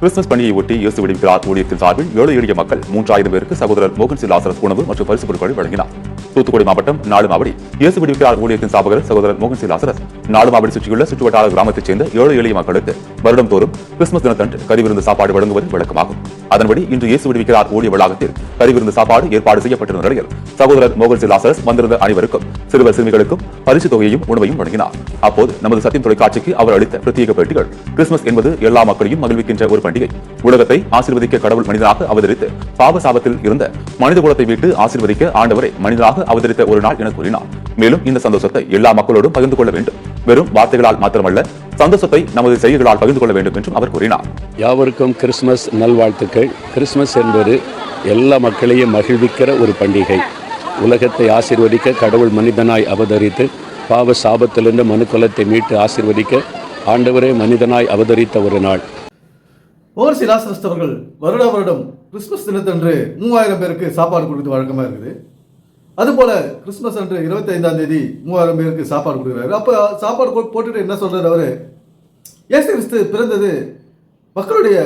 Christmas பண்டிகையை ஒட்டி இயேசு விடுவிக்கிறார் ஊழியத்தின் சார்பில் ஏழை எளிய மக்கள் மூன்றாயிரம் பேருக்கு சகோதரர் மோகன் சிலாசரஸ் உணவு மற்றும் பரிசு பொருட்களை வழங்கினார். தூத்துக்குடி மாவட்டம் நாடு மாவடி இயேசு விடுவிக்கிறார் ஊழியத்தின் சாபகர் சகோதரர் மோகன் சி லாசரஸ் மாவடி சுற்றியுள்ள சுற்றுவட்டார கிராமத்தைச் சேர்ந்த ஏழை எளிய மக்களுக்கு வருடம் தோறும் கிறிஸ்துமஸ் தினத்தன்று கறிவிருந்து சாப்பாடு வழங்குவது வழக்கமாகும் அதன்படி இன்று இயேசு விடுவிக்கிறார் ஊழிய வளாகத்தில் கறிவிருந்து சாப்பாடு ஏற்பாடு செய்யப்பட்டிருந்த நிலையில் சகோதரர் மோகன் சி லாசரஸ் வந்திருந்த அனைவருக்கும் சிறுவர் சிறுமிகளுக்கும் பரிசு தொகையையும் உணவையும் வழங்கினார். அப்போது நமது சத்தியம் தொலைக்காட்சிக்கு அவர் அளித்த பிரத்யேக பேட்டிகள் கிறிஸ்துமஸ் என்பது எல்லா மக்களையும் மகிழ்விக்கின்ற ஒரு பண்டிகை. உலகத்தை ஆசீர்வதிக்க கடவுள் மனிதனாக அவதரித்து பாவசாபத்தில் இருந்த மனித குலத்தை விட்டு ஆசீர்வதிக்க ஆண்டவரை மனிதனாக அவதரித்த ஒரு நாள் என கூறினார். மேலும் இந்த சந்தோஷத்தை எல்லா மக்களோடும் பகிர்ந்து கொள்ள வேண்டும். வெறும் வார்த்தைகளால் மாத்திரமல்ல சந்தோஷத்தை நமது செய்கைகளால் பகிர்ந்து கொள்ள வேண்டும் என்றும் அவர் கூறினார். யாவருக்கும் கிறிஸ்மஸ் நல்வாழ்த்துக்கள். கிறிஸ்மஸ் என்பது எல்லா மக்களையும் மகிழ்விக்கிற ஒரு பண்டிகை. உலகத்தை ஆசீர்வதிக்க கடவுள் மனிதனாய் அவதரித்து பாவ சாபத்திலிருந்து மனுக்குலத்தை மீட்டு ஆசீர்வதிக்க ஆண்டவரே மனிதனாய் அவதரித்த ஒரு நாள். ஓவர்சி லாசரஸ்ட் அவர்கள் வருட வருடம் கிறிஸ்மஸ் தினத்தன்று மூவாயிரம் பேருக்கு சாப்பாடு கொடுத்து வழக்கமாக இருக்குது. அதுபோல் கிறிஸ்மஸ் அன்று இருபத்தி ஐந்தாம் தேதி மூவாயிரம் பேருக்கு சாப்பாடு கொடுக்குறாரு. அப்போ சாப்பாடு போட்டுட்டு என்ன சொல்கிறார் அவர்? இயேசு கிறிஸ்து பிறந்தது மக்களுடைய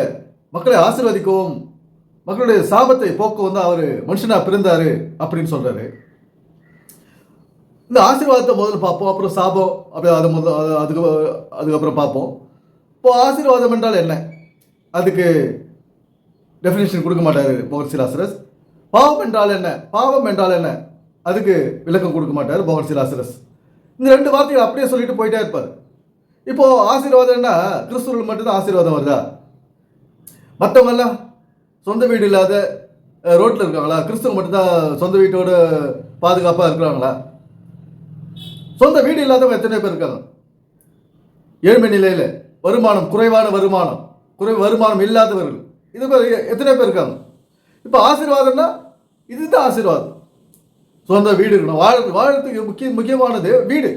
மக்களை ஆசீர்வதிக்கவும் மக்களுடைய சாபத்தை போக்கவும் தான் அவர் மனுஷனாக பிறந்தார் அப்படின்னு சொல்கிறாரு இந்த ஆசீர்வாதத்தை முதல்ல பார்ப்போம் அப்புறம் சாபம் அப்படியே அதை முதல் அதுக்கு அதுக்கப்புறம் பார்ப்போம். இப்போ ஆசீர்வாதம் என்றால் என்ன? அதுக்கு டெஃபினேஷன் கொடுக்க மாட்டார் போர்சிலாசரஸ் பாவம் என்றால் என்ன? பாவம் என்றால் என்ன? அதுக்கு விளக்கம் கொடுக்க மாட்டார் மோகன் ஆசிரஸ் இந்த ரெண்டு வார்த்தைகள் அப்படியே சொல்லிட்டு போயிட்டே இருப்பார். இப்போ ஆசீர்வாதம்னா கிறிஸ்துவர்கள் மட்டும்தான் ஆசீர்வாதம் வருதா? மற்றவங்கெல்லாம் சொந்த வீடு இல்லாத ரோட்டில் இருக்காங்களா? கிறிஸ்துவ மட்டும்தான் சொந்த வீட்டோட பாதுகாப்பாக இருக்கிறாங்களா? சொந்த வீடு இல்லாதவங்க எத்தனை பேர் இருக்காங்க? ஏழ்மை நிலையில் வருமானம் குறைவான வருமானம் குறை வருமானம் இல்லாதவர்கள். இது பேர் எத்தனை பேர் இருக்காங்க? இப்போ ஆசீர்வாதம்னா இதுதான் ஆசீர்வாதம். சொந்த வீடு இருக்கணும் வாழ வாழறதுக்கு முக்கிய முக்கியமானது வீடு.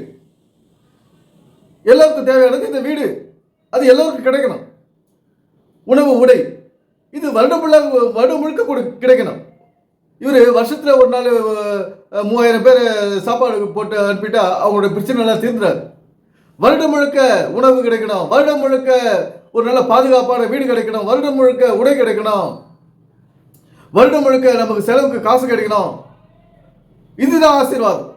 எல்லாருக்கும் தேவையானது இந்த வீடு. அது எல்லோருக்கும் கிடைக்கணும். உணவு உடை. இது வருடம் வருடம் முழுக்க கொடு கிடைக்கணும். இவர் வருஷத்தில் ஒரு நாள் மூவாயிரம் பேர் சாப்பாடு போட்டு அனுப்பிட்டா அவங்களோட பிரச்சனை எல்லாம் தீர்ந்துறாரு வருடம் முழுக்க உணவு கிடைக்கணும். வருடம் முழுக்க ஒரு நல்ல பாதுகாப்பான வீடு கிடைக்கணும். வருடம் முழுக்க உடை கிடைக்கணும். வருடம் முழுக்க நமக்கு செலவுக்கு காசு கிடைக்கணும். இதுதான் ஆசீர்வாதம்.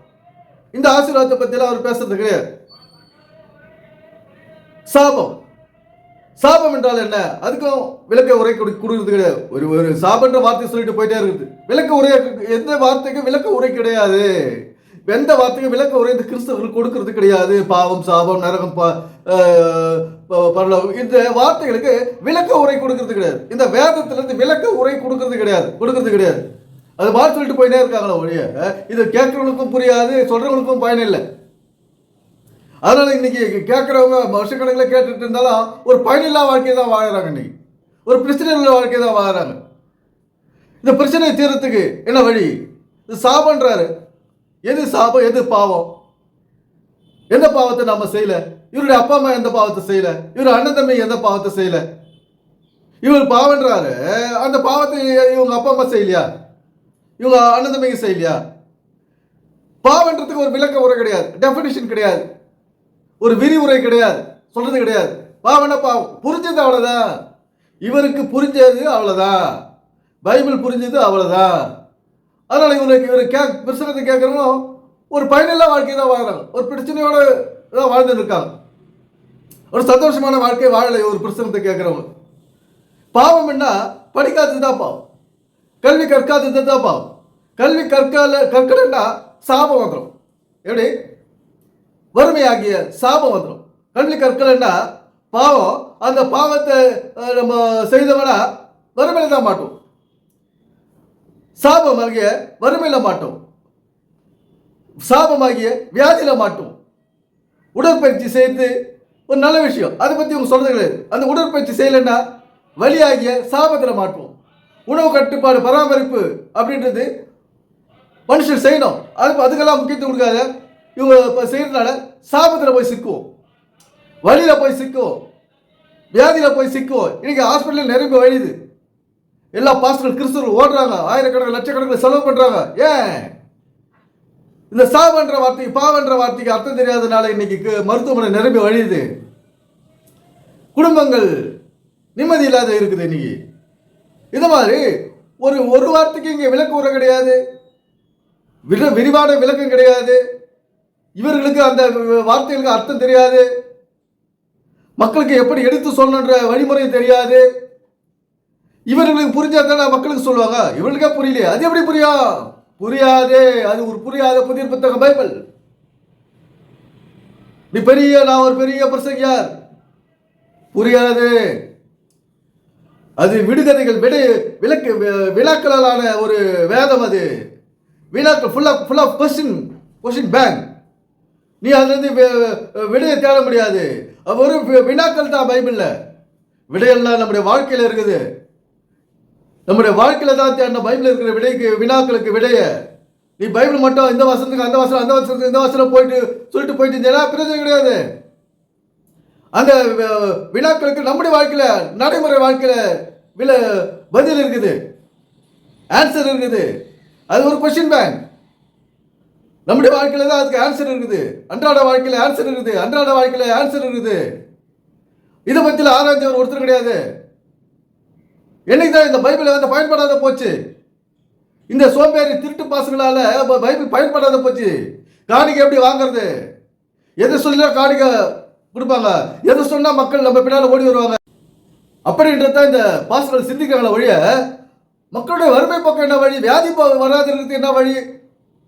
இந்த ஆசீர்வாதத்தை பற்றிலாம் அவர் பேசுறது கிடையாது. சாபம். சாபம் என்றால் என்ன? அதுக்கும் விளக்க உரை கொடு கொடுக்கறது கிடையாது. ஒரு ஒரு சாபன்ற வார்த்தை சொல்லிட்டு போயிட்டே இருக்குது. விளக்க உரை எந்த வார்த்தைக்கும் விளக்க உரை கிடையாது. எந்த வார்த்தைக்கும் விளக்க உரை இந்த கிறிஸ்தவர்கள் கொடுக்கறது கிடையாது. பாவம் சாபம் நரகம் பரலோகம். இந்த வார்த்தைகளுக்கு விளக்க உரை கொடுக்கறது கிடையாது. இந்த வேதத்திலிருந்து விளக்க உரை கொடுக்கறது கிடையாது. கொடுக்கறது கிடையாது. அது மாதிரி சொல்லிட்டு போயினே இருக்காங்களா ஒழிய இது கேட்குறவங்களுக்கும் புரியாது சொல்கிறவங்களுக்கும் பயன் இல்லை. அதனால் இன்னைக்கு கேட்குறவங்க வருஷக்கணக்கில் கேட்டுட்டு இருந்தாலும் ஒரு பயனில்லா வாழ்க்கையை தான் வாழறாங்க இன்னைக்கு. ஒரு பிரச்சனை உள்ள வாழ்க்கையை தான் வாழறாங்க. இந்த பிரச்சனையை தீரத்துக்கு என்ன வழி? இது சாபன்றாரு எது சாபம்? எது பாவம்? எந்த பாவத்தை நாம் செய்யல? இவருடைய அப்பா அம்மா எந்த பாவத்தை செய்யலை? இவர் அண்ணன் தம்பி எந்த பாவத்தை செய்யல? இவர் பாவன்றாரு அந்த பாவத்தை இவங்க அப்பா அம்மா செய்யலையா? இவங்க அண்ணன் தம்பிங்க செய்யலையா? பாவன்றதுக்கு ஒரு விளக்க உரை கிடையாது. டெஃபினிஷன் கிடையாது. ஒரு விரிவுரை கிடையாது. சொல்றது கிடையாது. பாவன பாவம்? புரிஞ்சது அவ்வளோதான் இவருக்கு புரிஞ்சது அவ்வளோதான் பைபிள் புரிஞ்சது அவ்வளோதான் அதனால் இவருக்கு இவர் கே பிரசனத்தை கேட்குறவங்களும் ஒரு பயனில்லா வாழ்க்கை தான் வாழ்கிறாங்க ஒரு பிரச்சனையோட தான் வாழ்ந்துட்டு இருக்காங்க ஒரு சந்தோஷமான வாழ்க்கை வாழலை ஒரு பிரசனத்தை கேட்குறவங்க. பாவம் என்ன? படிக்காதது தான் பாவம். கல்வி கற்காதது தான் பாவம். கல்வி கற்கல கற்கலன்னா சாபம் வந்துடும் எப்படி? வறுமையாகிய சாபம் வந்துடும் கல்வி கற்கலன்னா பாவம். அந்த பாவத்தை நம்ம செய்தவனா வறுமையில் தான் மாட்டோம். சாபமாகிய வறுமையில் மாட்டோம். சாபமாகிய வியாதியில மாட்டோம். உடற்பயிற்சி செய்து ஒரு நல்ல விஷயம். அதை பற்றி அவங்க சொல்றது கிடையாது. அந்த உடற்பயிற்சி செய்யலைன்னா வலியாகிய சாபத்தில் மாட்டுவோம் உணவு கட்டுப்பாடு பராமரிப்பு அப்படின்றது மனுஷன் செய்யணும். அது அதுக்கெல்லாம் முக்கியத்துவம் கொடுக்காத. இவங்க இப்போ செய்யறதுனால சாபத்தில் போய் சிக்குவோம். வழியில் போய் சிக்குவோம். வியாதியில் போய் சிக்குவோம். இன்னைக்கு ஹாஸ்பிட்டலில் நிரம்பி வழியுது. எல்லா பாஸ்டர்கள் கிறிஸ்தவர்கள் ஓடுறாங்க. ஆயிரக்கணக்கில் லட்சக்கணக்கில் செலவு பண்ணுறாங்க ஏன்? இந்த சாபன்ற வார்த்தைக்கு பாவன்ற வார்த்தைக்கு அர்த்தம் தெரியாதனால இன்னைக்கு மருத்துவமனை நிரம்பி வழியுது. குடும்பங்கள் நிம்மதி இல்லாத இருக்குது இன்னைக்கு. இது மாதிரி ஒரு ஒரு வார்த்தைக்கு இங்கே விளக்கு உரம் கிடையாது. விட விரிவான விளக்கம் கிடையாது. இவர்களுக்கு அந்த வார்த்தைகளுக்கு அர்த்தம் தெரியாது. மக்களுக்கு எப்படி எடுத்து சொல்லணுன்ற வழிமுறை தெரியாது. இவர்களுக்கு புரிஞ்சா தானே மக்களுக்கு சொல்லுவாங்க. இவர்களுக்கே புரியலையே. அது எப்படி புரியும்? புரியாதே. அது ஒரு புரியாத புதிய புத்தகம் பைபிள். நீ பெரிய நான் ஒரு பெரிய பிரசங்கியார். புரியாது. அது விடுகதைகள் விடு விளக்கு விழாக்களாலான ஒரு வேதம் அது. விழாக்கள் ஃபுல்லாக ஃபுல்லாக full of question question bank நீ அதுலேருந்து விடையை தேட முடியாது. அது ஒரு வினாக்கள் தான் பைபிளில் விடையெல்லாம் நம்முடைய வாழ்க்கையில் இருக்குது. நம்முடைய வாழ்க்கையில் தான் தேடின பைபிளில் இருக்கிற விடைக்கு வினாக்களுக்கு விடையை. நீ பைபிள் மட்டும் இந்த வசனத்துக்கு அந்த வசனம் அந்த வசனத்துக்கு இந்த வசனம் போயிட்டு சொல்லிட்டு போயிட்டு இருந்தேன்னா பிரச்சனை கிடையாது. அந்த வினாக்களுக்கு நம்முடைய வாழ்க்கையில் நடைமுறை வாழ்க்கையில் வில பதில் இருக்குது. ஆன்சர் இருக்குது. அது ஒரு கொஸ்டின் பேங்க் நம்முடைய வாழ்க்கையில் தான் அதுக்கு ஆன்சர் இருக்குது. அன்றாட வாழ்க்கையில் ஆன்சர் இருக்குது. அன்றாட வாழ்க்கையில் ஆன்சர் இருக்குது. இதை பத்தில ஆராய்ஞ்சவர் ஒருத்தர் கிடையாது. என்னைக்கு தான் இந்த பைபிளை வந்து பயன்படாத போச்சு? இந்த சோம்பேறி திருட்டு பாசங்களால் பைபிள் பயன்படாத போச்சு. காணிக்கை எப்படி வாங்குறது? எதை சொல்லினா காணிக்கை கொடுப்பாங்க. எது சொன்னா மக்கள் நம்ம பின்னால ஓடி வருவாங்க. அப்படின்றத இந்த பாசுகள் சிந்திக்கிறாங்களே வழிய மக்களுடைய வறுமை பக்கம் என்ன வழி? வியாதி போ- வராது என்ன வழி?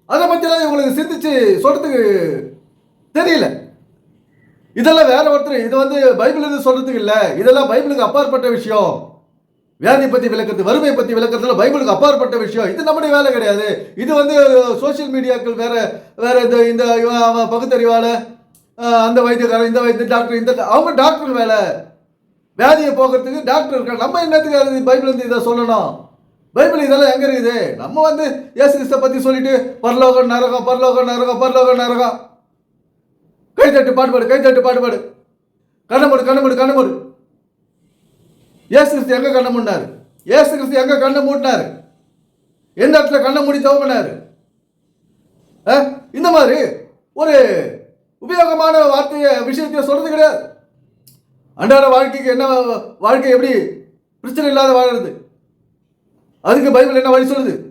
அதை பற்றிலாம் இவங்களுக்கு சிந்திச்சு சொல்றதுக்கு தெரியல. இதெல்லாம் வேற ஒருத்தர் இது வந்து பைபிள் இருந்து சொல்றதுக்கு இல்லை. இதெல்லாம் பைபிளுக்கு அப்பாற்பட்ட விஷயம். வியாதி பத்தி விளக்குறது வறுமை பத்தி விளக்கிறதுல பைபிளுக்கு அப்பாற்பட்ட விஷயம். இது நம்முடைய வேலை கிடையாது. இது வந்து சோஷியல் மீடியாக்கள் வேற வேற இந்த இந்த பகுத்தறிவாளர் அந்த வைத்தியக்காரன் இந்த வைத்திய டாக்டர் இந்த அவங்க டாக்டர் வேலை வியாதியை போக்குறதுக்கு டாக்டர் இருக்காங்க. நம்ம என்னத்துக்கு அது பைபிள் வந்து இதை சொல்லணும்? பைபிள் இதெல்லாம் எங்க இருக்குது? நம்ம வந்து இயேசு கிறிஸ்த பத்தி சொல்லிட்டு பரலோகம் நரகம் பரலோகம் நரகம் பரலோகம் நரகம். கைத்தட்டு பாடுபாடு கைத்தட்டு பாடுபாடு கண்ணமுடு கண்ணமுடு கண்ணமுடு இயேசு கிறிஸ்து எங்க கண்ணை மூடினாரு? இயேசு கிறிஸ்து எங்க கண்ணை மூடினாரு? எந்த இடத்துல கண்ணை மூடி தவம் இந்த மாதிரி ஒரு உபயோகமான வார்த்தையை விஷயத்தையும் சொல்றது கிடையாது. அன்றாட வாழ்க்கைக்கு என்ன வாழ்க்கை எப்படி பிரச்சனை இல்லாத வாழறது? அதுக்கு பைபிள் என்ன வழி சொல்லுது?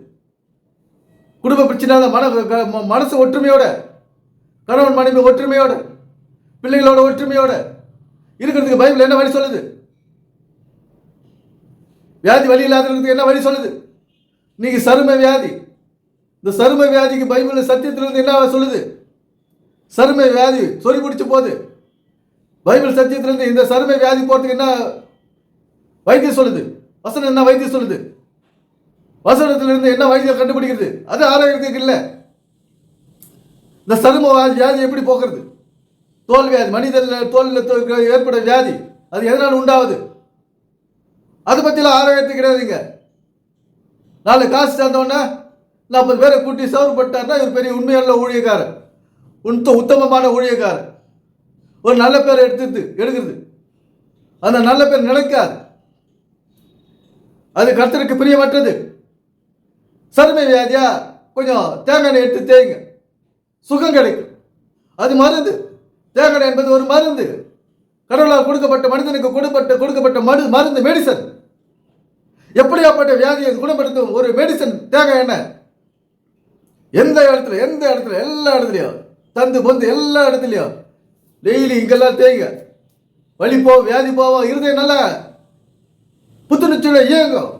குடும்ப பிரச்சனை இல்லாத மன க- மனசு ஒற்றுமையோட கணவன் மனைவி ஒற்றுமையோட பிள்ளைகளோட ஒற்றுமையோட இருக்கிறதுக்கு பைபிள் என்ன வழி சொல்லுது? வியாதி வழி இல்லாதவங்களுக்கு என்ன வழி சொல்லுது? இன்னைக்கு சரும வியாதி. இந்த சரும வியாதிக்கு பைபிள் சத்தியத்திலிருந்து என்ன சொல்லுது? சரும வியாதி சொல்லி பிடிச்சு போகுது. பைபிள் சத்தியத்திலிருந்து இந்த சரும வியாதி போறதுக்கு என்ன வைத்தியம் சொல்லுது? வசனம் என்ன வைத்தியம் சொல்லுது? வசனத்திலிருந்து என்ன வைத்தியம் கண்டுபிடிக்கிறது? அது ஆரோக்கியத்துக்கு இல்லை. இந்த சரும வியாதி எப்படி போக்குறது? தோல் வியாதி மனிதனில் தோலில் ஏற்பட வியாதி. அது எதனால் உண்டாகுது அதை பற்றிலாம் ஆராயறது கிடையாதுங்க. நாலு காசு சேர்ந்தவொடனே நாற்பது பேரை கூட்டி சவறு பட்டார்னா இவர் பெரிய உண்மையான ஊழியக்காரர். உன் உத்தமமான ஊழியக்காரர். ஒரு நல்ல பேரை எடுத்து எடுக்கிறது. அந்த நல்ல பேர் நிலைக்காது. அது கர்த்தருக்கு பிரியமற்றது. சருமை வியாதியா? கொஞ்சம் தேங்காய் எண்ணெய் எடுத்து தேய்ங்க. சுகம் கிடைக்கும். அது மருந்து. தேங்காய் எண்ணெய் என்பது ஒரு மருந்து. கடவுளால் கொடுக்கப்பட்ட மனிதனுக்கு கொடுக்கப்பட்ட கொடுக்கப்பட்ட மரு மருந்து மெடிசன் எப்படியாப்பட்ட வியாதியை குணப்படுத்தும் ஒரு மெடிசன் தேங்காய் என்ன எந்த இடத்துல எந்த இடத்துல எல்லா இடத்துலையும். தந்து பொந்து எல்லா இடத்துலையும். டெய்லி இங்கெல்லாம் தேய்ங்க. வலி போவோம் வியாதி போவோம் இருதயம் நல்லா புத்துணர்ச்சியோட இயங்கும்.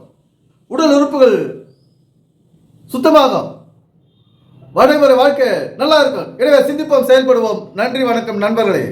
உடல் உறுப்புகள் சுத்தமாகும். வடைமுறை வாழ்க்கை நல்லா இருக்கும். எனவே சிந்திப்போம் செயல்படுவோம். நன்றி வணக்கம் நண்பர்களே.